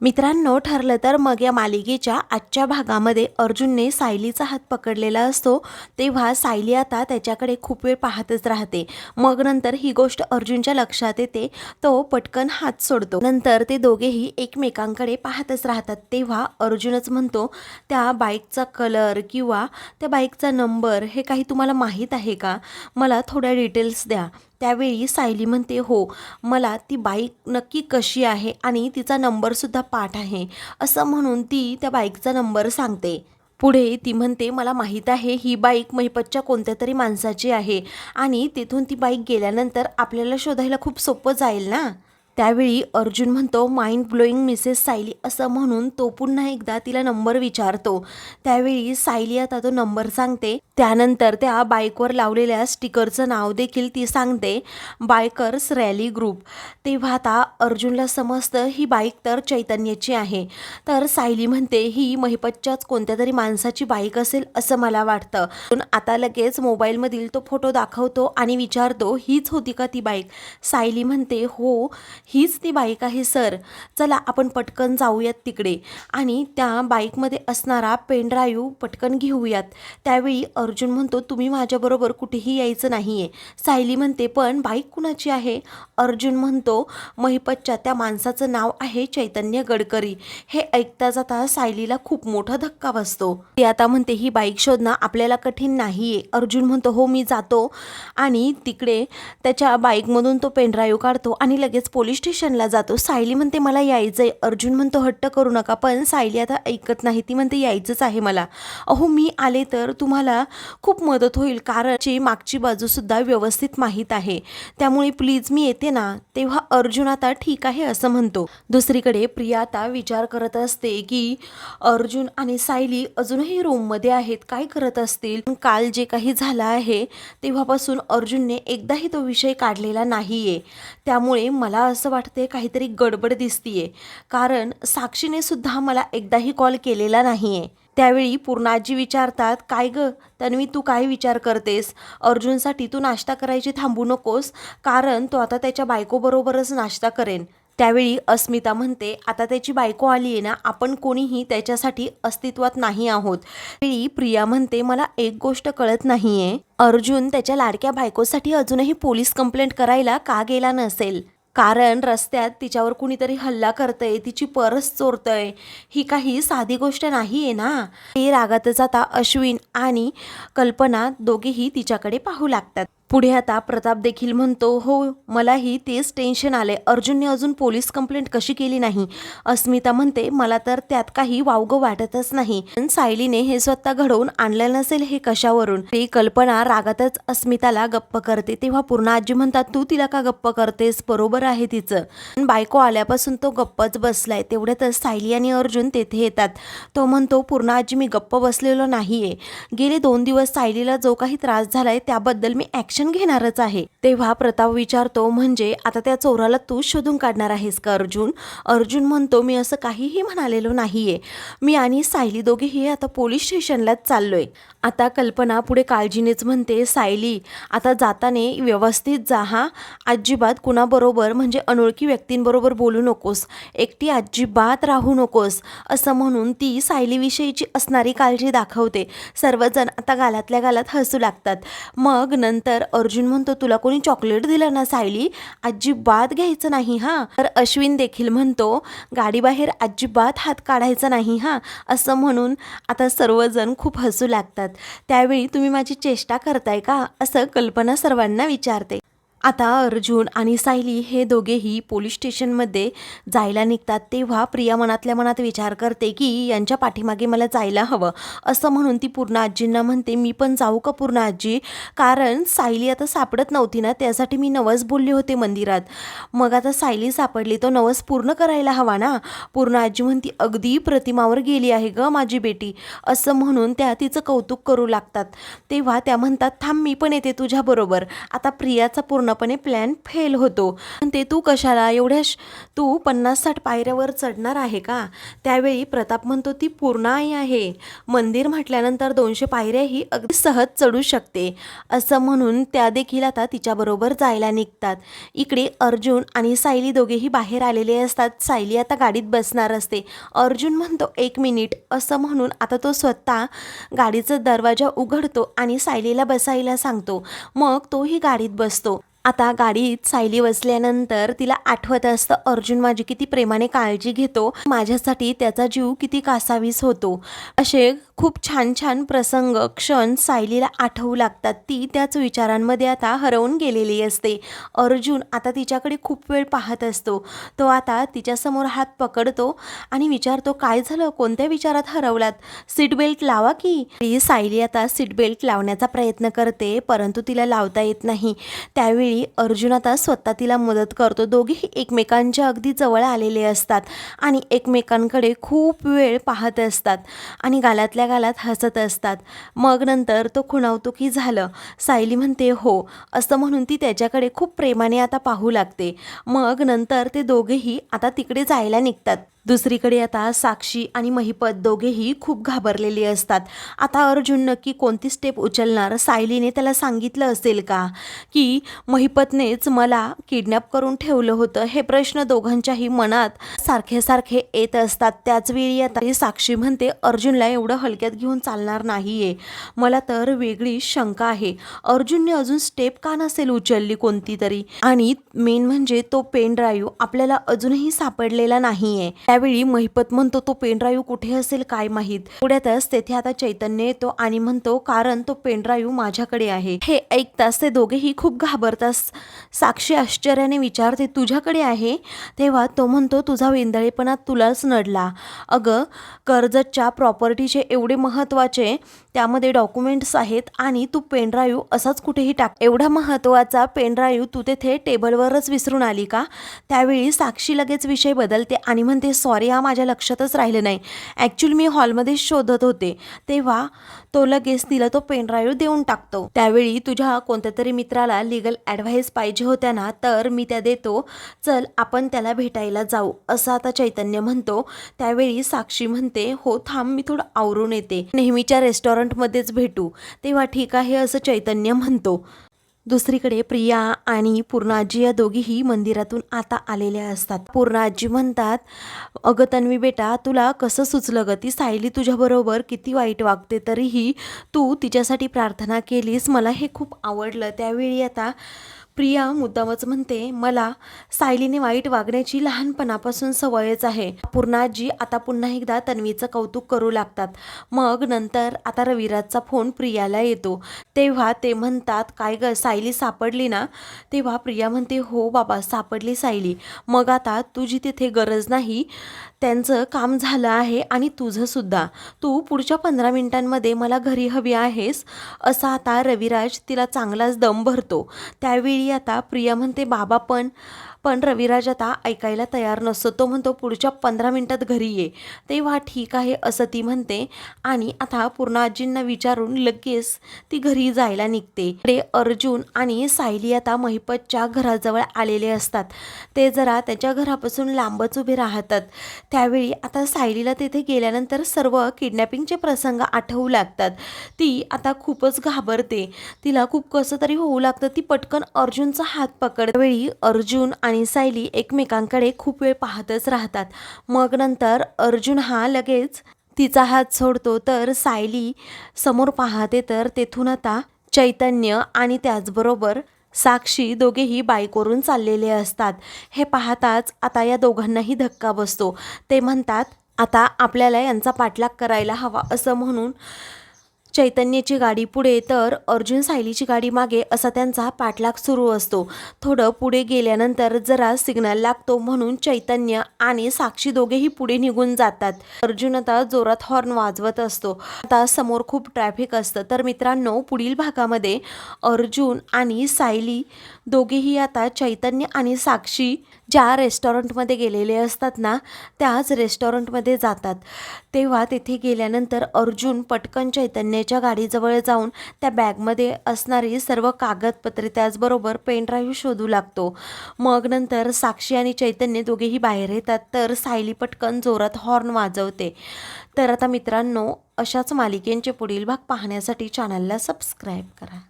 मित्रांनो ठरलं तर मग या मालिकेच्या आजच्या भागामध्ये अर्जुनने सायलीचा हात पकडलेला असतो. तेव्हा सायली आता त्याच्याकडे खूप वेळ पाहतच राहते. मग नंतर ही गोष्ट अर्जुनच्या लक्षात येते. तो पटकन हात सोडतो. नंतर ते दोघेही एकमेकांकडे पाहतच राहतात. तेव्हा अर्जुनच म्हणतो त्या बाईकचा कलर किंवा त्या बाईकचा नंबर हे काही तुम्हाला माहीत आहे का? मला थोड्या डिटेल्स द्या. त्यावेळी सायली म्हणते हो मला ती बाईक नक्की कशी आहे आणि तिचा नंबरसुद्धा पाठ आहे. असं म्हणून ती त्या बाईकचा नंबर सांगते. पुढे ती म्हणते मला माहीत आहे ही बाईक महिपतच्या कोणत्या तरी माणसाची आहे आणि तिथून ती बाईक गेल्यानंतर आपल्याला शोधायला खूप सोपं जाईल ना? त्यावेळी अर्जुन म्हणतो माइंड ब्लोईंग मिसेस सायली. असं म्हणून तो पुन्हा एकदा तिला नंबर विचारतो. त्यावेळी सायली आता तो नंबर सांगते. त्यानंतर त्या बाईकवर लावलेल्या स्टिकरचं नाव देखील ती सांगते. Bikers rally group. तेव्हा आता अर्जुनला समजतं ही बाईक तर चैतन्याची आहे. तर सायली म्हणते ही महिपतच्याच कोणत्या तरी माणसाची बाईक असेल असं मला वाटतं. पण आता लगेच मोबाईलमधील तो फोटो दाखवतो आणि विचारतो हीच होती का ती बाईक? सायली म्हणते हो हीच ती बाईक आहे सर. चला आपण पटकन जाऊयात तिकडे. आणि त्या बाईकमध्ये असणारा पेनड्राईव्ह पटकन घेऊयात. त्यावेळी अर्जुन म्हणतो तुम्ही माझ्याबरोबर कुठेही यायचं नाही आहे सायली म्हणते पण बाईक कुणाची आहे? अर्जुन म्हणतो महिपतच्या त्या माणसाचं नाव आहे चैतन्य गडकरी. हे ऐकता जाता सायलीला खूप मोठा धक्का बसतो. ती आता म्हणते ही बाईक शोधणं आपल्याला कठीण नाही आहे अर्जुन म्हणतो हो मी जातो. आणि तिकडे त्याच्या बाईकमधून तो पेनड्राईव्ह काढतो आणि लगेच पोलीस स्टेशनला जातो. सायली म्हणते मला यायचं आहे अर्जुन म्हणतो हट्ट करू नका. पण सायली आता ऐकत नाही. ती म्हणते यायचंच आहे मला. अहो मी आले तर तुम्हाला खूप मदत होईल. कारची मागची बाजूसुद्धा व्यवस्थित माहीत आहे. त्यामुळे प्लीज मी येते ना. तेव्हा अर्जुन आता ठीक आहे असं म्हणतो. दुसरीकडे प्रिया आता विचार करत असते की अर्जुन आणि सायली अजूनही रूममध्ये आहेत. काय करत असतील? काल जे काही झालं आहे तेव्हापासून अर्जुनने एकदाही तो विषय काढलेला नाही आहे त्यामुळे मला असं वाटते काहीतरी गडबड दिसतीये. कारण साक्षीने सुद्धा मला एकदाही कॉल केलेला नाही आहे त्यावेळी पूर्णाजी विचारतात काय ग? तन्वी तू काय विचार करतेस? अर्जुनसाठी तू नाश्ता करायची थांबू नकोस. कारण तो आता त्याच्या बायकोबरोबरच नाश्ता करेन. त्यावेळी अस्मिता म्हणते आता त्याची बायको आली आहे ना आपण कोणीही त्याच्यासाठी अस्तित्वात नाही आहोत. त्यावेळी प्रिया म्हणते मला एक गोष्ट कळत नाहीये. अर्जुन त्याच्या लाडक्या बायकोसाठी अजूनही पोलीस कंप्लेंट करायला का गेला नसेल? कारण रस्त्यात तिच्यावर कुणीतरी हल्ला करतंय तिची परस चोरतंय. ही काही साधी गोष्ट नाही आहे ना? ते रागात जाता अश्विन आणि कल्पना दोघेही तिच्याकडे पाहू लागतात. पुढे आता प्रताप देखील म्हणतो हो मलाही तेच टेन्शन आले अर्जुनने अजून पोलीस कंप्लेंट कशी केली नाही? अस्मिता म्हणते मला तर त्यात काही वावगं वाटतच नाही. पण सायलीने हे स्वतः घडवून आणलं नसेल हे कशावरून? ती कल्पना रागातच अस्मिताला गप्प करते. तेव्हा पूर्ण आजी म्हणतात तू तिला का गप्प करतेस? बरोबर आहे तिचं. पण बायको आल्यापासून तो गप्पच बसलाय. तेवढ्यातच सायली आणि अर्जुन तेथे येतात. तो म्हणतो पूर्ण आजी मी गप्प बसलेलो नाहीये. गेले दोन दिवस सायलीला जो काही त्रास झालाय त्याबद्दल मी ॲक्शन ऍक्शन घेणारच आहे. तेव्हा प्रताप विचारतो म्हणजे आता त्या चोराला तू शोधून काढणार आहेस का अर्जुन? अर्जुन म्हणतो मी असं काहीही म्हणालेलो नाहीये. मी आणि सायली दोघेही आता पोलीस स्टेशनलाच चाललोय. आता कल्पना पुढे काळजीनेच म्हणते सायली आता जाताने व्यवस्थित जा हा. अजिबात कुणाबरोबर म्हणजे अनोळखी व्यक्तींबरोबर बोलू नकोस. एकटी अजिबात राहू नकोस. असं म्हणून ती सायलीविषयीची असणारी काळजी दाखवते. सर्वजण आता गालातल्या गालात हसू लागतात. मग नंतर अर्जुन म्हणतो तुला कोणी चॉकलेट दिलं ना सायली? अजिबात घ्यायचं नाही हां. तर अश्विन देखील म्हणतो गाडीबाहेर अजिबात हात काढायचा नाही हां. असं म्हणून आता सर्वजण खूप हसू लागतात. त्यावेळी तुम्ही माझी चेष्टा करताय का? असं कल्पना सर्वांना विचारते. आता अर्जुन आणि सायली हे दोघेही पोलीस स्टेशनमध्ये जायला निघतात तेव्हा प्रिया मनातल्या मनात विचार करते की यांच्या पाठीमागे मला जायला हवं. असं म्हणून ती पूर्ण आजींना म्हणते मी पण जाऊ का पूर्ण आजी? कारण सायली आता सापडत नव्हती ना त्यासाठी मी नवस बोलले होते मंदिरात. मग आता सायली सापडली तो नवस पूर्ण करायला हवा ना? पूर्ण आजी म्हणती अगदी प्रतिमावर गेली आहे ग माझी बेटी. असं म्हणून त्या तिचं कौतुक करू लागतात. तेव्हा त्या म्हणतात थांब मी पण येते तुझ्याबरोबर आता प्रियाचा पूर्ण पूर्णपणे प्लॅन फेल होतो. पण ते तू कशाला? एवढ्या श- तू पन्नास साठ पायऱ्यावर चढणार आहे का? त्यावेळी प्रताप म्हणतो ती पूर्ण आई आहे. मंदिर म्हटल्यानंतर दोनशे पायऱ्याही अगदी सहज चढू शकते. असं म्हणून त्या देखील आता तिच्याबरोबर जायला निघतात. इकडे अर्जुन आणि सायली दोघेही बाहेर आलेले असतात. सायली आता गाडीत बसणार असते. अर्जुन म्हणतो एक मिनिट. असं म्हणून आता तो स्वतः गाडीचा दरवाजा उघडतो आणि सायलीला बसायला सांगतो. मग तोही गाडीत बसतो. आता गाडीत सायली बसल्यानंतर तिला आठवत असतं अर्जुन माझी किती प्रेमाने काळजी घेतो माझ्यासाठी त्याचा जीव किती कासावीस होतो. असे खूप छान छान प्रसंग क्षण सायलीला आठवू लागतात. ती त्याच विचारांमध्ये आता हरवून गेलेली असते. अर्जुन आता तिच्याकडे खूप वेळ पाहत असतो. तो आता तिच्यासमोर हात पकडतो आणि विचारतो काय झालं? कोणत्या विचारात हरवलात? सीट बेल्ट लावा की? ती सायली आता सीट बेल्ट लावण्याचा प्रयत्न करते परंतु तिला लावता येत नाही. त्यावेळी अर्जुन आता स्वतः तिला मदत करतो. दोघेही एकमेकांच्या अगदी जवळ आलेले असतात आणि एकमेकांकडे खूप वेळ पाहत असतात आणि गालातल्या गालात हसत असतात. मग नंतर तो खुणावतो की झालं. सायली म्हणते हो. असं म्हणून ती त्याच्याकडे खूप प्रेमाने आता पाहू लागते. मग नंतर ते दोघेही आता तिकडे जायला निघतात. दुसरीकडे आता साक्षी आणि महिपत दोघेही खूप घाबरलेले असतात. आता अर्जुन नक्की कोणती स्टेप उचलणार? सायलीने त्याला सांगितलं असेल का? की महिपतनेच मला किडनॅप करून ठेवलं होतं. हे प्रश्न दोघांच्याही मनात सारखे सारखे येत असतात. त्याचवेळी आता साक्षी म्हणते अर्जुनला एवढं हलक्यात घेऊन चालणार नाहीये. मला तर वेगळी शंका आहे. अर्जुनने अजून स्टेप का नसेल उचलली कोणती तरी? आणि मेन म्हणजे तो पेन ड्राईव्ह आपल्याला अजूनही सापडलेला नाहीये. त्यावेळी महिपत म्हणतो तो पेन ड्राईव्ह कुठे असेल काय माहीत? पुढ्यातच तेथे आता चैतन्य येतो आणि म्हणतो कारण तो पेनड्राईव्ह माझ्याकडे आहे. हे ऐकताच ते दोघेही खूप घाबरतात साक्षी आश्चर्याने विचारते तुझ्याकडे आहे? तेव्हा तो म्हणतो तुझा वेंदळेपणा तुलाच नडला. अगं कर्जतच्या प्रॉपर्टीचे एवढे महत्त्वाचे त्यामध्ये डॉक्युमेंट्स आहेत आणि तू पेनड्राईव्ह असाच कुठेही टाक. एवढा महत्त्वाचा पेनड्राईव्ह तू तेथे टेबलवरच विसरून आली का? त्यावेळी साक्षी लगेच विषय बदलते आणि म्हणते सॉरी हा माझ्या लक्षातच राहिलं नाही. ॲक्च्युली मी हॉलमध्ये शोधत होते. तेव्हा तो लगेच तिला तो पेनड्राईव्ह देऊन टाकतो. त्यावेळी तुझ्या कोणत्या तरी मित्राला लिगल ॲडव्हाइस पाहिजे होत्या ना तर मी त्या देतो. चल आपण त्याला भेटायला जाऊ असं आता चैतन्य म्हणतो. त्यावेळी साक्षी म्हणते हो थांब मी थोडं आवरून येते. नेहमीच्या रेस्टॉरंटमध्येच भेटू. तेव्हा ठीक आहे असं चैतन्य म्हणतो. दुसरीकडे प्रिया आणि पूर्णाजी या दोघीही मंदिरातून आता आलेल्या असतात. पूर्णाजी म्हणतात अगं तन्वी बेटा तुला कसं सुचलं ग? ती सायली तुझ्याबरोबर किती वाईट वागते तरीही तू तिच्यासाठी प्रार्थना केलीस. मला हे खूप आवडलं. त्यावेळी आता प्रिया मुद्दामच म्हणते मला सायलीने वाईट वागण्याची लहानपणापासून सवयच आहे. पूर्णाजी आता पुन्हा एकदा तन्वीचं कौतुक करू लागतात. मग नंतर आता रविराजचा फोन प्रियाला येतो. तेव्हा ते म्हणतात काय ग सायली सापडली ना? तेव्हा प्रिया म्हणते हो बाबा सापडली सायली. मग आता तुझी तिथे गरज नाही. त्यांचं काम झालं आहे आणि तुझंसुद्धा तू पुढच्या पंधरा मिनिटांमध्ये मला घरी हवी आहेस असा आता रविराज तिला चांगलाच दम भरतो. त्यावेळी आता प्रिया म्हणते बाबा पण पण रविराज आता ऐकायला तयार नसतो. तो म्हणतो पुढच्या पंधरा मिनटात घरी ये. तेव्हा ठीक आहे असं ती म्हणते. आणि आता पूर्ण आजींना विचारून लगेच ती घरी जायला निघते. ते अर्जुन आणि सायली आता महिपतच्या घराजवळ आलेले असतात. ते जरा त्याच्या घरापासून लांबच उभे राहतात. त्यावेळी आता सायलीला तिथे गेल्यानंतर सर्व किडनॅपिंगचे प्रसंग आठवू लागतात. ती आता खूपच घाबरते. तिला खूप कसं तरी होऊ लागतं. ती पटकन अर्जुनचा हात पकडवेळी वेळी अर्जुन आणि सायली एकमेकांकडे खूप वेळ पाहतच राहतात. मग नंतर अर्जुन हा लगेच तिचा हात सोडतो. तर सायली समोर पाहते तर तेथून आता चैतन्य आणि त्याचबरोबर साक्षी दोघेही बाईकवरून चाललेले असतात. हे पाहताच आता या दोघांनाही धक्का बसतो. ते म्हणतात आता आपल्याला यांचा पाठलाग करायला हवा असं म्हणून चैतन्याची गाडी पुढे तर अर्जुन सायलीची गाडी मागे असा त्यांचा पाठलाग सुरू असतो. थोडं पुढे गेल्यानंतर जरा सिग्नल लागतो म्हणून चैतन्य आणि साक्षी दोघेही पुढे निघून जातात. अर्जुन आता जोरात हॉर्न वाजवत असतो. आता समोर खूप ट्रॅफिक असतं. तर मित्रांनो पुढील भागामध्ये अर्जुन आणि सायली दोघेही आता चैतन्य आणि साक्षी ज्या रेस्टॉरंटमध्ये गेलेले असतात ना त्याच रेस्टॉरंटमध्ये जातात. तेव्हा तिथे गेल्यानंतर अर्जुन पटकन चैतन्याच्या गाडीजवळ जाऊन त्या बॅगमध्ये असणारी सर्व कागदपत्रे त्याचबरोबर पेनड्राईव्ह शोधू लागतो. मग नंतर साक्षी आणि चैतन्य दोघेही बाहेर येतात तर सायली पटकन जोरात हॉर्न वाजवते. तर आता मित्रांनो अशाच मालिकेंचे पुढील भाग पाहण्यासाठी चॅनलला सबस्क्राईब करा.